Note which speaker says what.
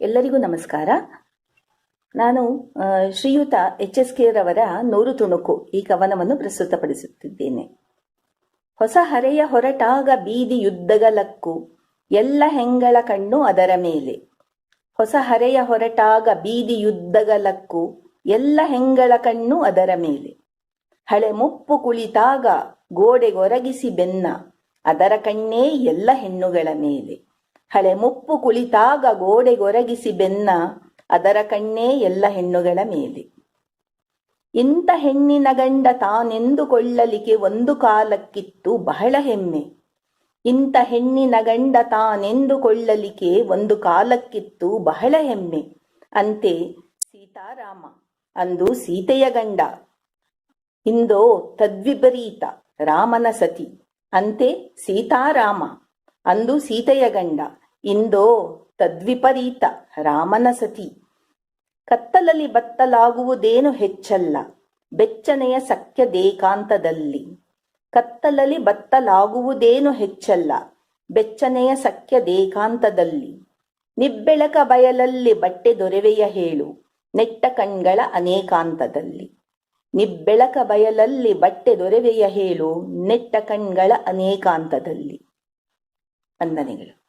Speaker 1: ಎಲ್ಲರಿಗೂ ನಮಸ್ಕಾರ. ನಾನು ಶ್ರೀಯುತ ಎಚ್ ಎಸ್ ಕೆ ರವರ ನೂರು ತುಣುಕು ಈ ಕವನವನ್ನು ಪ್ರಸ್ತುತಪಡಿಸುತ್ತಿದ್ದೇನೆ. ಹೊಸ ಹರೆಯ ಹೊರಟಾಗ ಬೀದಿ ಯುದ್ಧಗಲಕ್ಕು ಎಲ್ಲ ಹೆಂಗಳ ಕಣ್ಣು ಅದರ ಮೇಲೆ. ಹೊಸ ಹರೆಯ ಹೊರಟಾಗ ಬೀದಿ ಯುದ್ಧಗಲಕ್ಕು ಎಲ್ಲ ಹೆಂಗಳ ಕಣ್ಣು ಅದರ ಮೇಲೆ. ಹಳೆ ಮುಪ್ಪು ಕುಳಿತಾಗ ಗೋಡೆಗೊರಗಿಸಿ ಬೆನ್ನ, ಅದರ ಕಣ್ಣೇ ಎಲ್ಲ ಹೆಣ್ಣುಗಳ ಮೇಲೆ. ಹಳೆ ಮುಪ್ಪು ಕುಳಿತಾಗ ಗೋಡೆಗೊರಗಿಸಿ ಬೆನ್ನ ಅದರ ಕಣ್ಣೇ ಎಲ್ಲ ಹೆಣ್ಣುಗಳ ಮೇಲೆ. ಇಂಥ ಹೆಣ್ಣಿನ ಗಂಡ ತಾನೆಂದುಕೊಳ್ಳಲಿಕ್ಕೆ ಒಂದು ಕಾಲಕ್ಕಿತ್ತು ಬಹಳ ಹೆಮ್ಮೆ. ಇಂಥ ಹೆಣ್ಣಿನ ಗಂಡ ತಾನೆಂದುಕೊಳ್ಳಲಿಕ್ಕೆ ಒಂದು ಕಾಲಕ್ಕಿತ್ತು ಬಹಳ ಹೆಮ್ಮೆ. ಅಂತೆ ಸೀತಾರಾಮ, ಅಂದು ಸೀತೆಯ ಗಂಡ. ಇಂದೋ ತದ್ವಿಪರೀತ ರಾಮನ ಸತಿ. ಅಂತೆ ಸೀತಾರಾಮ, ಅಂದು ಸೀತೆಯ ಗಂಡ. ಇಂದೋ ತದ್ವಿಪರೀತ ರಾಮನ ಸತಿ. ಕತ್ತಲಲ್ಲಿ ಬತ್ತಲಾಗುವುದೇನು ಹೆಚ್ಚಲ್ಲ, ಬೆಚ್ಚನೆಯ ಸಖ್ಯ ದೇಕಾಂತದಲ್ಲಿ ಕತ್ತಲಲ್ಲಿ ಬತ್ತಲಾಗುವುದೇನು ಹೆಚ್ಚಲ್ಲ, ಬೆಚ್ಚನೆಯ ಸಖ್ಯ ದೇಕಾಂತದಲ್ಲಿ ನಿಬ್ಬೆಳಕ ಬಯಲಲ್ಲಿ ಬಟ್ಟೆ ದೊರೆವೆಯ ಹೇಳು, ನೆಟ್ಟ ಕಣ್ಗಳ ಅನೇಕಾಂತದಲ್ಲಿ. ನಿಬ್ಬೆಳಕ ಬಯಲಲ್ಲಿ ಬಟ್ಟೆ ದೊರೆವೆಯ ಹೇಳು, ನೆಟ್ಟ ಕಣ್ಗಳ ಅನೇಕಾಂತದಲ್ಲಿ. ವಂದನೆಗಳು.